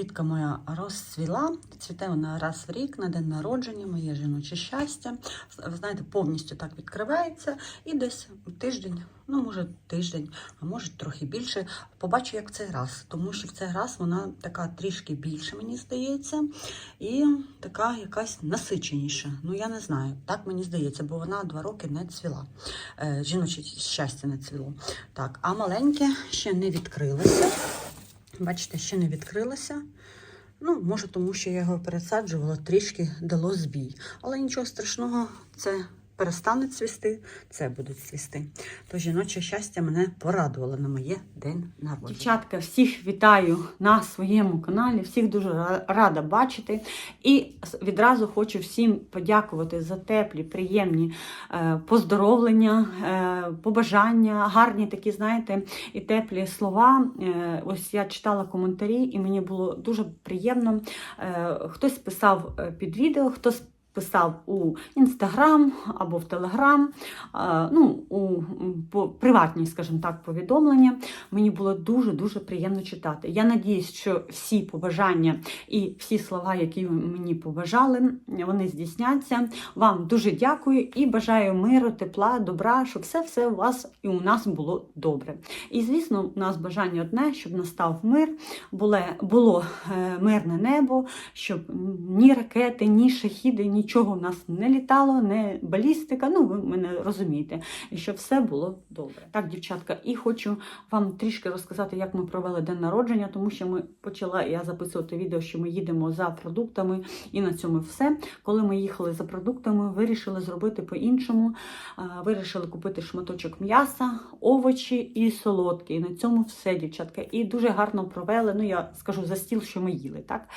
квітка моя розцвіла. Цвіте вона раз в рік на день народження, моє жіноче щастя. Ви знаєте, повністю так відкривається. І десь тиждень, ну може тиждень, а може трохи більше. Побачу, як в цей раз. Тому що в цей раз вона така трішки більше, мені здається, і така якась насиченіша. Ну я не знаю, так мені здається, бо вона два роки не цвіла. Е, жіноче щастя не цвіло. Так, а маленьке ще не відкрилося. Бачите, ще не відкрилося. Ну, може, тому що я його пересаджувала, трішки дало збій. Але нічого страшного, це перестане цвісти, це буде цвісти. То жіноче щастя мене порадувало на моє день народження. Дівчатка, всіх вітаю на своєму каналі, всіх дуже рада бачити. І відразу хочу всім подякувати за теплі, приємні е, поздоровлення, е, побажання, гарні такі, знаєте, і теплі слова. Е, ось я читала коментарі, і мені було дуже приємно. Хтось писав під відео, хтось писав у інстаграм або в телеграм, ну, у приватні, скажімо так, повідомлення. Мені було дуже-дуже приємно читати. Я надіюсь, що всі побажання і всі слова, які ви мені побажали, вони здійсняться. Вам дуже дякую і бажаю миру, тепла, добра, щоб все-все у вас і у нас було добре. І звісно, у нас бажання одне, щоб настав мир, було, було е, мирне небо, щоб ні ракети, ні шахіди, нічого у нас не літало, не балістика. Ну, ви мене розумієте, і щоб все було добре. Так, дівчатка, і хочу вам трішки розказати, як ми провели день народження, тому що ми почала я записувати відео, що ми їдемо за продуктами, і на цьому все. Коли ми їхали за продуктами, вирішили зробити по-іншому. Вирішили купити шматочок м'яса, овочі і солодкі. І на цьому все, дівчатка. І дуже гарно провели. Ну, я скажу за стіл, що ми їли. Так?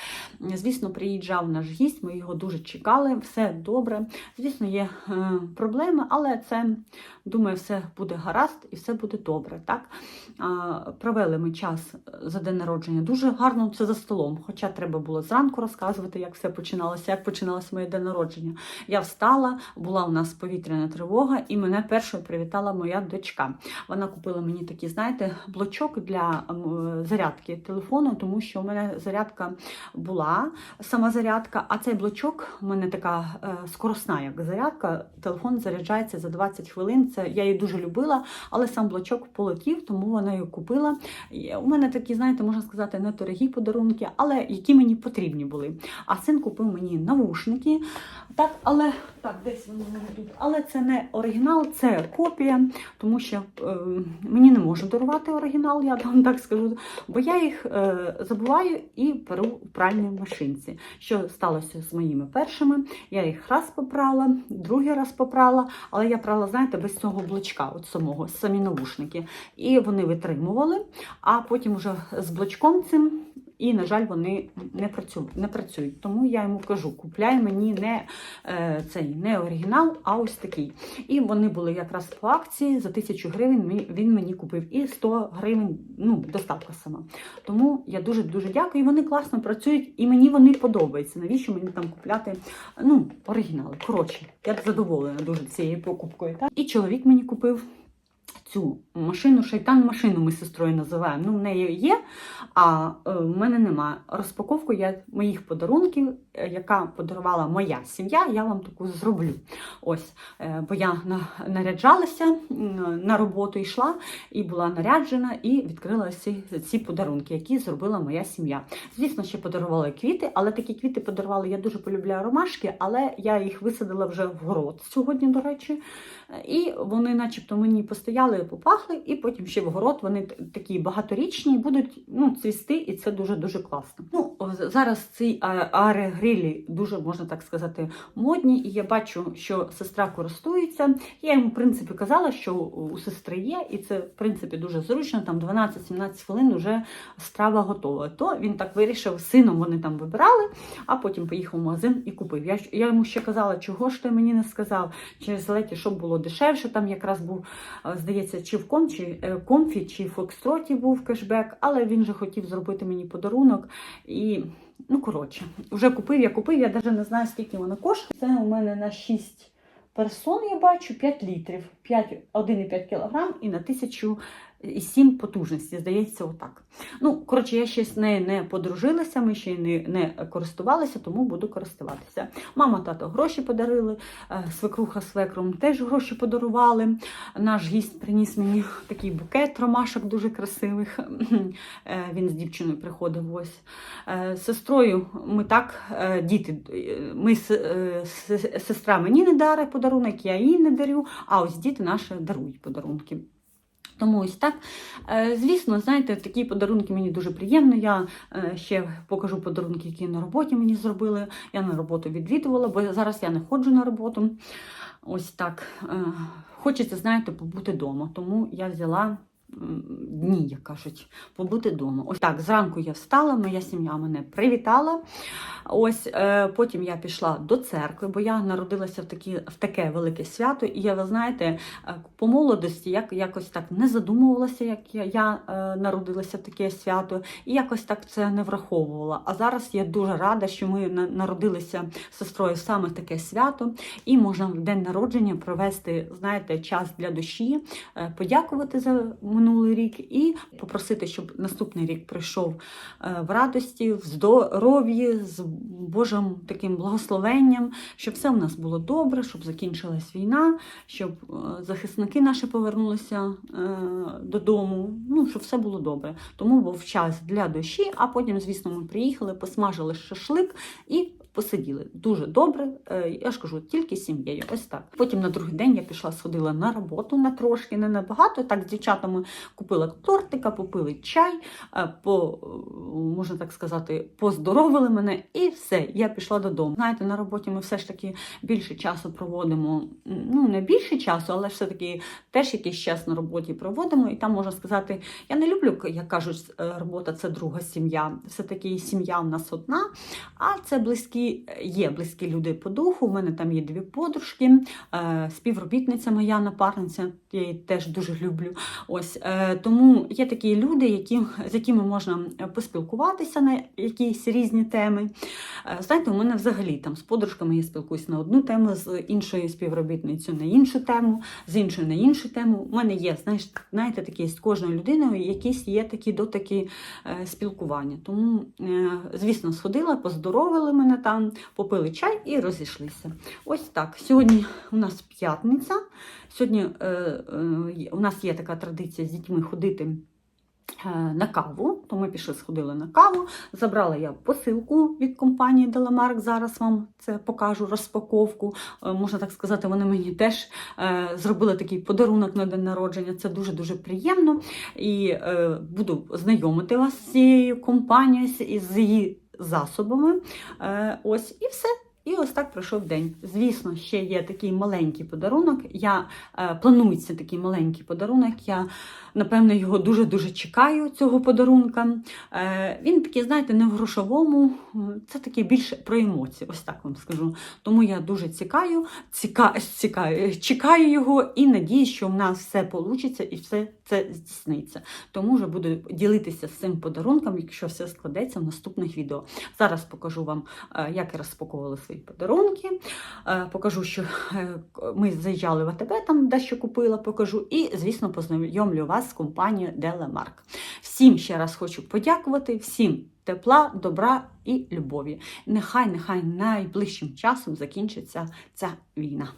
Звісно, приїжджав наш гість, ми його дуже чекали, все добре. Звісно, є е, проблеми, але це, думаю, все буде гаразд і все буде добре. Так? Провели ми час за день народження дуже гарно це за столом. Хоча треба було зранку розказувати, як все починалося, як починалося моє день народження. Я встала, була у нас повітряна тривога, і мене першою привітала моя дочка. Вона купила мені такий, знаєте, блочок для зарядки телефону, тому що у мене зарядка була сама зарядка, а цей блочок у мене така е, скоросна, як зарядка. Телефон заряджається за 20 хвилин. Це я її дуже любила, але сам блочок полетів, тому вона його купила. У мене такі, знаєте, можна сказати, не дорогі подарунки, але які мені потрібні були. А син купив мені навушники. Так, але так, десь вони тут. Але це не оригінал, це копія, тому що е, мені не можна дарувати оригінал, я вам так скажу, бо я їх е, забуваю і перу в пральній машинці. Що сталося з моїми першими? Я їх раз попрала, другий раз попрала, але я прала, знаєте, без цього блочка, от самого, самі навушники. І вони витримували, а потім вже з блочком цим. І, на жаль, вони не працюють. Не працюють. Тому я йому кажу: купляй мені не е, цей не оригінал, а ось такий. І вони були якраз по акції за тисячу гривень. Він мені купив і 100 гривень. Ну, доставка сама. Тому я дуже дуже дякую. Вони класно працюють, і мені вони подобаються. Навіщо мені там купляти ну, оригінали? Коротше, я задоволена дуже цією покупкою. Так? І чоловік мені купив. Цю машину, шайтан машину ми з сестрою називаємо. Ну, в неї є, а е, в мене немає. Розпаковку я моїх подарунків, е, яка подарувала моя сім'я, я вам таку зроблю. Ось, е, бо я наряджалася на роботу йшла і була наряджена, і відкрила ці, ці подарунки, які зробила моя сім'я. Звісно, ще подарували квіти, але такі квіти подарували. Я дуже полюбляю ромашки, але я їх висадила вже в город сьогодні, до речі. І вони, начебто, мені постояли, попахли, і потім ще в город вони такі багаторічні, будуть ну, цвісти, і це дуже дуже класно. Ну зараз ці а- аерогрилі дуже можна так сказати модні, і я бачу, що сестра користується. Я йому в принципі казала, що у сестри є, і це в принципі дуже зручно. Там 12-17 хвилин вже страва готова. То він так вирішив сином. Вони там вибирали, а потім поїхав в магазин і купив. Я, я йому ще казала, чого ж ти мені не сказав через леті, щоб було дешевше. Там якраз був, е, здається, чи в ком, е, комфі, чи в Фокстроті був кешбек, але він же хотів зробити мені подарунок. І, ну, коротше, вже купив, я купив, я навіть не знаю, скільки воно коштує. Це у мене на 6 персон, я бачу, 5 літрів, 5, 1,5 кг і на 1000 і 7 потужності, здається, отак. Ну, коротше, я ще з нею не подружилася, ми ще не, не користувалися, тому буду користуватися. Мама, тато гроші подарили, е, свекруха свекром теж гроші подарували. Наш гість приніс мені такий букет ромашок дуже красивих. Е, Він з дівчиною приходив ось. Е, З сестрою ми так, діти, ми сестра мені не дарить подарунок, я їй не дарю, а ось діти наші дарують подарунки. Тому ось так. Е, Звісно, знаєте, такі подарунки мені дуже приємно. Я е, ще покажу подарунки, які на роботі мені зробили. Я на роботу відвідувала, бо зараз я не ходжу на роботу. Ось так. Е, Хочеться, знаєте, побути вдома. Тому я взяла дні, як кажуть, побути вдома. Ось так, зранку я встала, моя сім'я мене привітала. Ось е, потім я пішла до церкви, бо я народилася в, такі, в таке велике свято. І я, ви знаєте, е, по молодості я якось так не задумувалася, як я, я е, народилася в таке свято, і якось так це не враховувала. А зараз я дуже рада, що ми народилися з сестрою саме в таке свято, і можна в день народження провести, знаєте, час для душі, е, подякувати за минулий рік і попросити, щоб наступний рік прийшов е, в радості, в здоров'ї, з Божим таким благословенням, щоб все в нас було добре, щоб закінчилась війна, щоб е, захисники наші повернулися е, додому. Ну, щоб все було добре. Тому був час для душі, а потім, звісно, ми приїхали, посмажили шашлик і посиділи. Дуже добре. Е, Я ж кажу, тільки сім'єю. Ось так. Потім на другий день я пішла, сходила на роботу на трошки, не набагато. Так з дівчатами купила тортика, попили чай, е, по, е, можна так сказати, поздоровили мене, і все. Я пішла додому. Знаєте, на роботі ми все ж таки більше часу проводимо. Ну, не більше часу, але все-таки теж якийсь час на роботі проводимо. І там можна сказати, я не люблю, як кажуть, робота це друга сім'я. Все-таки сім'я в нас одна, а це близькі, є близькі люди по духу. У мене там є дві подружки, е, співробітниця моя напарниця, я її теж дуже люблю. Ось е, тому є такі люди, які, з якими можна поспілкуватися на якісь різні теми. Е, Знаєте, у мене взагалі там з подружками я спілкуюся на одну тему, з іншою співробітницею на іншу тему, з іншою на іншу тему. У мене є, знаєш, знаєте, такі з кожною людиною якісь є такі дотики е, спілкування. Тому, звісно, сходила, поздоровили мене там, попили чай і розійшлися. Ось так. Сьогодні у нас п'ятниця. Сьогодні е, е, у нас є така традиція з дітьми ходити. е, На каву, то ми пішли, сходили на каву. Забрала я посилку від компанії Деламарк. Зараз вам це покажу розпаковку. Е, Можна так сказати, вони мені теж е, зробили такий подарунок на день народження. Це дуже дуже приємно. І буду знайомити вас з цією компанією, з її засобами. Е, ось і все. І ось так пройшов день. Звісно, ще є такий маленький подарунок. Я е, планується такий маленький подарунок. Я напевно його дуже дуже чекаю. Цього подарунка. Е, він такий, знаєте, не в грошовому. е, Це таке більше про емоції. Ось так вам скажу. Тому я дуже цікаю, ціка, цікаю, чекаю його і надію, що в нас все вийде і все це здійсниться. Тому вже буду ділитися з цим подарунком, якщо все складеться в наступних відео. Зараз покажу вам, е, як я розпаковувала свої подарунки. Покажу, що ми заїжджали в АТБ, там дещо купила, покажу. І, звісно, познайомлю вас з компанією Делемарк. Всім ще раз хочу подякувати, всім тепла, добра і любові. Нехай, нехай найближчим часом закінчиться ця війна.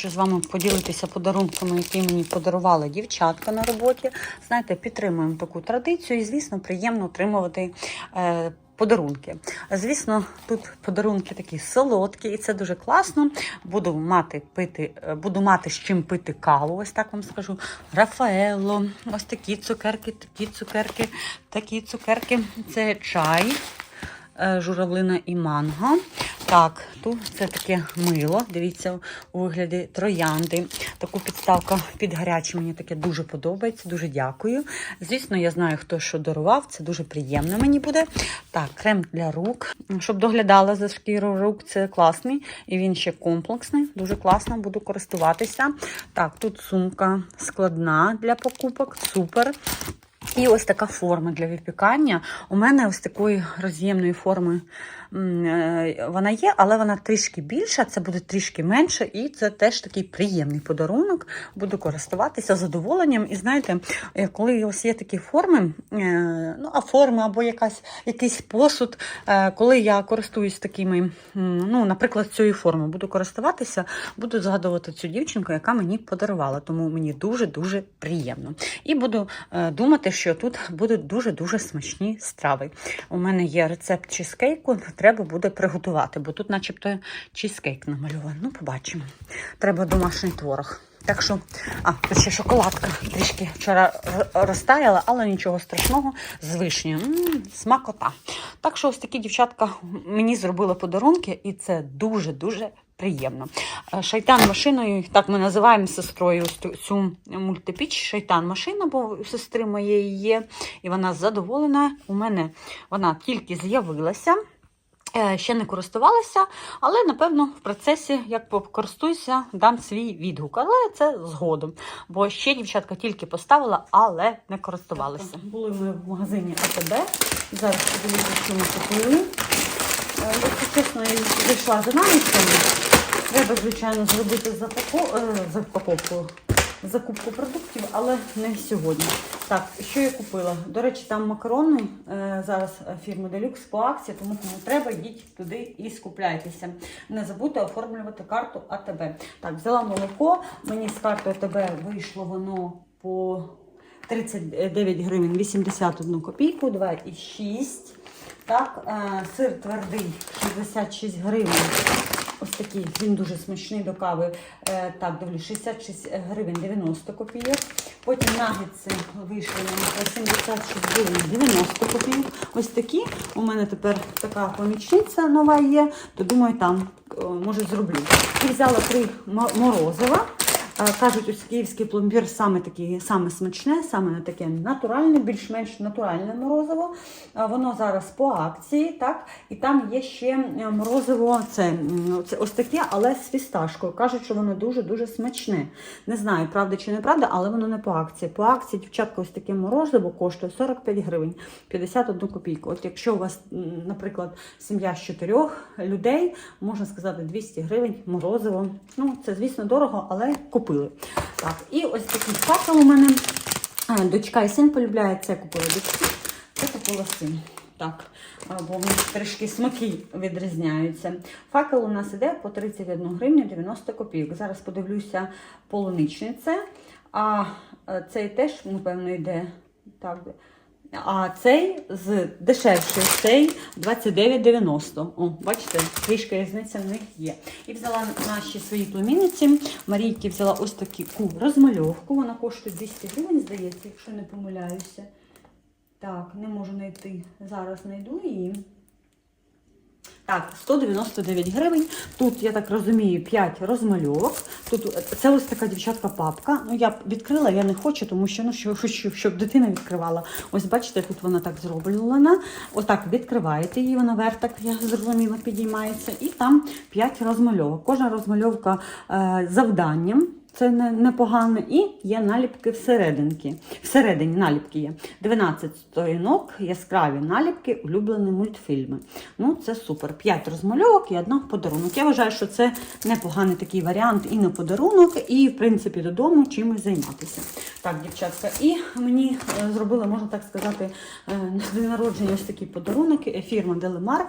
Хочу з вами поділитися подарунками, які мені подарували дівчатка на роботі. Знаєте, підтримуємо таку традицію, і звісно, приємно отримувати. Е, Подарунки. Звісно, тут подарунки такі солодкі, і це дуже класно. Буду мати пити, е, буду мати з чим пити каву, ось так вам скажу. Рафаелло, ось такі цукерки, такі цукерки, такі цукерки. Це чай, журавлина і манго. Так, тут це таке мило. Дивіться, у вигляді троянди. Таку підставку під гаряче мені таке дуже подобається. Дуже дякую. Звісно, я знаю, хто що дарував. Це дуже приємно мені буде. Так, крем для рук, щоб доглядала за шкіру рук. Це класний. І він ще комплексний. Дуже класно, буду користуватися. Так, тут сумка складна для покупок. Супер. І ось така форма для випікання. У мене ось такої роз'ємної форми вона є, але вона трішки більша, це буде трішки менше, і це теж такий приємний подарунок. Буду користуватися задоволенням. І знаєте, е, коли ось є такі форми, е, ну а форма або якась, якийсь посуд, е, коли я користуюсь такими, ну, наприклад, цією формою, буду користуватися, буду згадувати цю дівчинку, яка мені подарувала. Тому мені дуже-дуже приємно. І буду е, думати, що тут будуть дуже-дуже смачні страви. У мене є рецепт чизкейку, треба буде приготувати, бо тут, начебто, чизкейк намальований. Ну, побачимо. Треба домашній творог. Так що, а, ще шоколадка трішки вчора розтаяла, але нічого страшного з вишнею. М, Смакота. Так що ось такі дівчатка мені зробили подарунки, і це дуже-дуже приємно. Е, Шайтан машиною, так ми називаємо сестрою цю- мультипіч. Шайтан машина, бо сестри моєї є, і вона задоволена. У мене вона тільки з'явилася. Е, Ще не користувалася, але напевно в процесі, як покористуюся, дам свій відгук. Але це згодом. Бо ще дівчатка тільки поставила, але не користувалася. Були ми в магазині АТБ. Зараз подивіться, що ми купили. Е, Якщо чесно, я зайшла за намісками. Треба, звичайно, зробити е, запаковку, закупку продуктів, але не сьогодні. Так, що я купила? До речі, там макарони е, зараз фірми Deluxe по акції, тому кому треба, йдіть туди і скупляйтеся. Не забудьте оформлювати карту АТБ. Так, взяла молоко. Мені з карти АТБ вийшло воно по 39 гривень 81 копійку, 2,6. Так, е, сир твердий 66 гривень. Ось такий, він дуже смачний до кави. Е, так, дивлюсь, 66 гривень 90 копійок. Потім нагетси вийшли на 76 гривень 90 копійок. Ось такі. У мене тепер така помічниця нова є, то думаю, там е, може зроблю. І взяла три мо- морозива. Кажуть, ось київський пломбір саме такі, саме смачне, саме таке натуральне, більш-менш натуральне морозиво. Воно зараз по акції, так? І там є ще морозиво, це, це ось таке, але з фісташкою. Кажуть, що воно дуже-дуже смачне. Не знаю, правда чи неправда, але воно не по акції. По акції, дівчатка, ось таке морозиво коштує 45 гривень 51 копійку. От якщо у вас, наприклад, сім'я з чотирьох людей, можна сказати, 200 гривень морозиво. Ну, це, звісно, дорого, але купили. Так, і ось такий факел у мене. А, Дочка і син полюбляють це купили дочку. Це купила син. Так, бо в них трішки смаки відрізняються. Факел у нас іде по 31 гривню 90 копійок. Зараз подивлюся полуничний це. А цей теж, напевно, йде. Так, а цей з дешевший, цей 29,90. О, бачите, трішки різниця в них є. І взяла наші свої племінниці. Марійки взяла ось таку розмальовку. Вона коштує 200 гривень, здається, якщо не помиляюся. Так, не можу знайти. Зараз знайду її. Так, 199 гривень. Тут, я так розумію, 5 розмальовок. Тут е, це ось така дівчатка папка. Ну, я відкрила, я не хочу, тому що ну, що, хочу, щоб дитина відкривала. Ось бачите, тут вона так зроблена. Отак відкриваєте її, вона вверх, так я зрозуміла, підіймається. І там 5 розмальовок. Кожна розмальовка е, завданням. Це не, непогано. І є наліпки всерединки. Всередині наліпки є 12 сторінок, яскраві наліпки, улюблені мультфільми. Ну, це супер. 5 розмальовок і одна подарунок. Я вважаю, що це непоганий такий варіант і на подарунок, і, в принципі, додому чимось займатися. Так, дівчатка, і мені е, зробили, можна так сказати, е, день народження ось такий подарунок е, фірма Делемарк.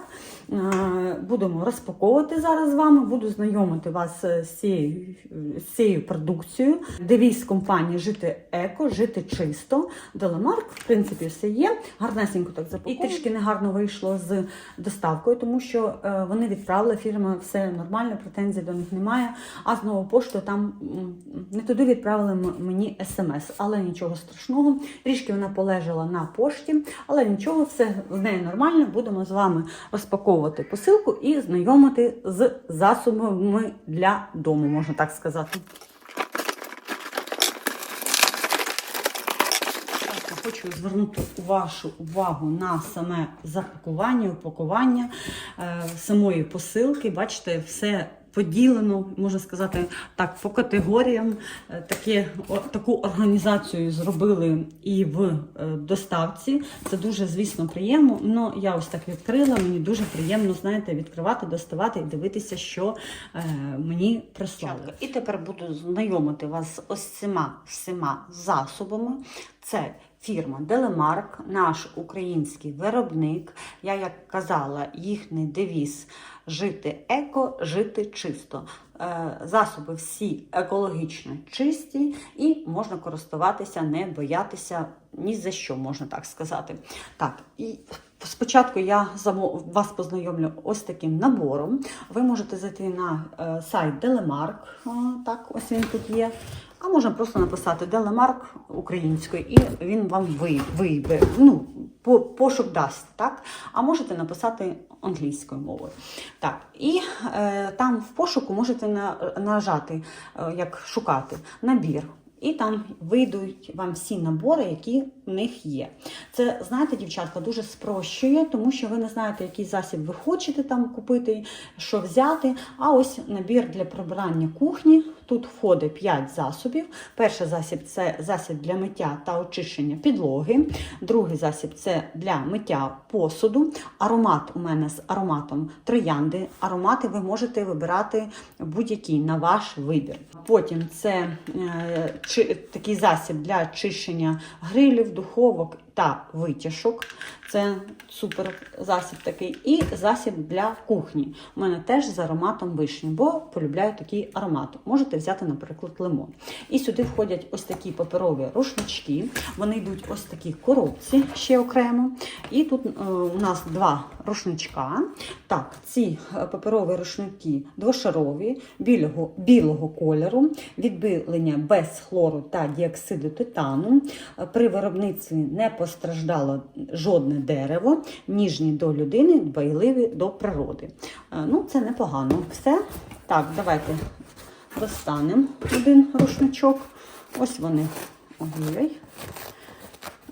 Будемо розпаковувати зараз з вами, буду знайомити вас з цією, з цією продукцією. Девіз компанії Жити еко, жити чисто. Делемарк, в принципі, все є. Гарнесенько так запаковано. І трішки негарно вийшло з доставкою, тому що е, вони відправили фірма, все нормально, претензій до них немає. А з новою поштою там не туди відправили мені смс, але нічого страшного. Трішки вона полежала на пошті, але нічого, все з нею нормально. Будемо з вами розпаковувати посилку і знайомити з засобами для дому, можна так сказати. Так, я Хочу звернути вашу увагу на саме запакування, упакування е, самої посилки. Бачите, все поділено, можна сказати, так, по категоріям. Е, Таке, о, таку організацію зробили і в е, доставці. Це дуже, звісно, приємно. Ну, я ось так відкрила. Мені дуже приємно, знаєте, відкривати, доставати і дивитися, що е, мені прислали. І тепер буду знайомити вас з ось цими всіма засобами. Це фірма Делемарк, наш український виробник. Я як казала, їхній девіз жити еко, жити чисто. Е, Засоби всі екологічно чисті і можна користуватися, не боятися ні за що, можна так сказати. Так, і спочатку я вас познайомлю ось таким набором. Ви можете зайти на е, сайт Делемарк, так, ось він тут є. А можна просто написати Делемарк українською, і він вам вийде, ну, пошук дасть, так? А можете написати англійською мовою. Так, і е, там в пошуку можете на, нажати, е, як шукати набір. І там вийдуть вам всі набори, які в них є. Це, знаєте, дівчатка, дуже спрощує, тому що ви не знаєте, який засіб ви хочете там купити, що взяти. А ось набір для прибирання кухні. Тут входить 5 засобів. Перший засіб це засіб для миття та очищення підлоги. Другий засіб це для миття посуду. Аромат у мене з ароматом троянди. Аромати ви можете вибирати будь-який на ваш вибір. Потім це е, чи, такий засіб для очищення грилів, духовок та витяжок. Це супер засіб такий. І засіб для кухні. У мене теж з ароматом вишні, бо полюбляю такий аромат. Можете взяти, наприклад, лимон. І сюди входять ось такі паперові рушнички. Вони йдуть ось такі коробці ще окремо. І тут е, у нас два рушничка. Так, ці е, паперові рушники двошарові, білого, білого кольору, відбілення без хлору та діоксиду титану. Е, При виробництві не постраждало жодне дерево, ніжні до людини, дбайливі до природи. Е, Ну, це непогано. Все. Так, давайте достанемо один рушничок. Ось вони. Ой-ой.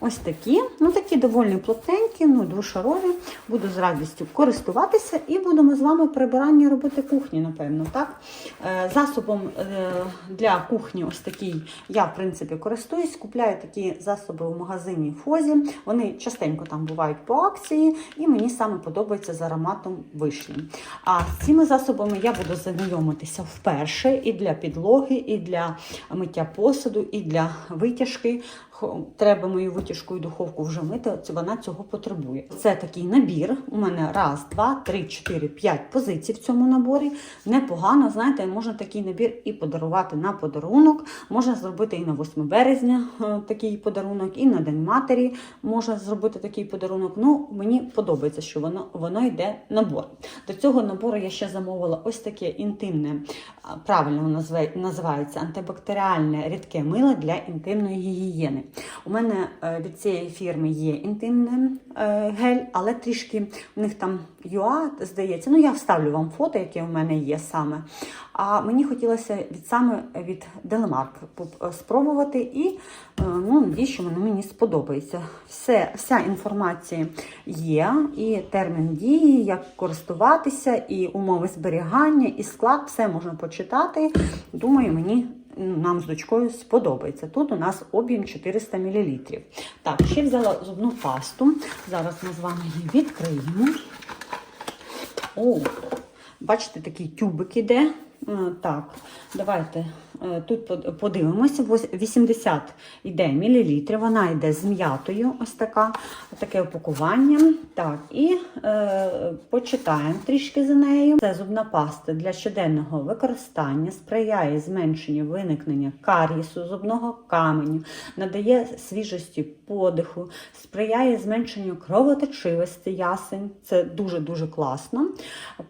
Ось такі, ну такі доволі плотненькі, ну двошарові. Буду з радістю користуватися і будемо з вами прибирання робити кухні, напевно. так? Е, Засобом е, для кухні, ось такий, я в принципі користуюсь. Купляю такі засоби в магазині Фозі. Вони частенько там бувають по акції, і мені саме подобається з ароматом вишні. А з цими засобами я буду знайомитися вперше і для підлоги, і для миття посуду, і для витяжки. Треба мою витяжку і духовку вже мити, вона цього потребує. Це такий набір. У мене раз, два, три, чотири, п'ять позицій в цьому наборі. Непогано, знаєте, можна такий набір і подарувати на подарунок. Можна зробити і на 8 березня е, такий подарунок, і на День матері можна зробити такий подарунок. Ну, мені подобається, що воно, воно йде набор. До цього набору я ще замовила ось таке інтимне, правильно називається антибактеріальне рідке мило для інтимної гігієни. У мене е, від цієї фірми є інтимний е, гель, але трішки в них там ЮА, здається. Ну, я вставлю вам фото, яке у мене є саме. А мені хотілося від саме від Делемарк спробувати і е, ну, надіюсь, що воно мені сподобається. Все, вся інформація є, і термін дії, як користуватися, і умови зберігання, і склад, все можна почитати. Думаю, мені нам з дочкою сподобається. Тут у нас об'єм 400 мл. Так, ще взяла зубну пасту. Зараз ми з вами її відкриємо. О, бачите, такий тюбик іде. Е, Так, давайте тут подивимося. 80 йде мілілітрів, вона йде з м'ятою, ось така, таке опакування. Так, і е, почитаємо трішки за нею. Це зубна паста для щоденного використання, сприяє зменшенню виникнення карісу, зубного каменю, надає свіжості подиху, сприяє зменшенню кровоточивості ясень. Це дуже-дуже класно.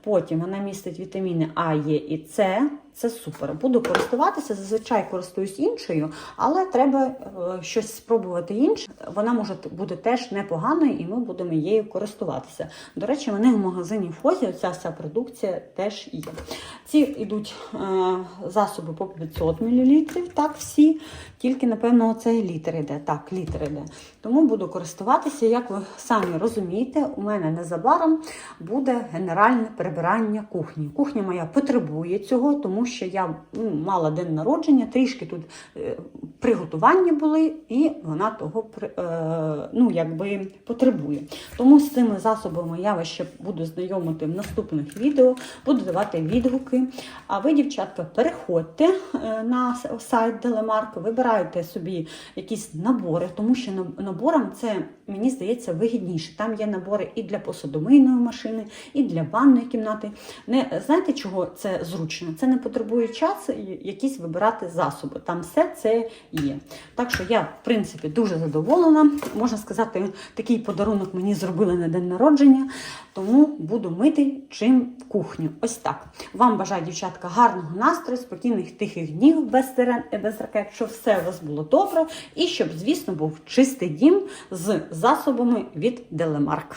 Потім вона містить вітаміни А, Е і С. Це супер. Буду користуватися. Зазвичай користуюсь іншою, але треба е, щось спробувати інше. Вона може бути теж непоганою, і ми будемо її користуватися. До речі, вони в магазині Фозі, оця вся продукція теж є. Ці йдуть е, засоби по 500 мл, так всі. Тільки, напевно, оцей літр іде. Так, літр іде. Тому буду користуватися, як ви самі розумієте, у мене незабаром буде генеральне прибирання кухні. Кухня моя потребує цього, тому що я ну, мала день народження, трішки тут е, приготування були, і вона того е, ну, якби потребує. Тому з цими засобами я вас ще буду знайомити в наступних відео, буду давати відгуки. А ви, дівчатка, переходьте е, на сайт Делемарк, вибирайте собі якісь набори, тому що на- наборам це мені здається вигідніше. Там є набори і для посудомийної машини, і для ванної кімнати. Не знаєте, чого це зручно? Це не потребує часу і якісь вибирати засоби. Там все це є. Так що я, в принципі, дуже задоволена. Можна сказати, такий подарунок мені зробили на день народження, тому буду мити чим кухню. Ось так. Вам бажаю, дівчатка, гарного настрою, спокійних тихих днів без сирен і без ракет, щоб все у вас було добре, і щоб, звісно, був чистий дім з засобами від Делемарк.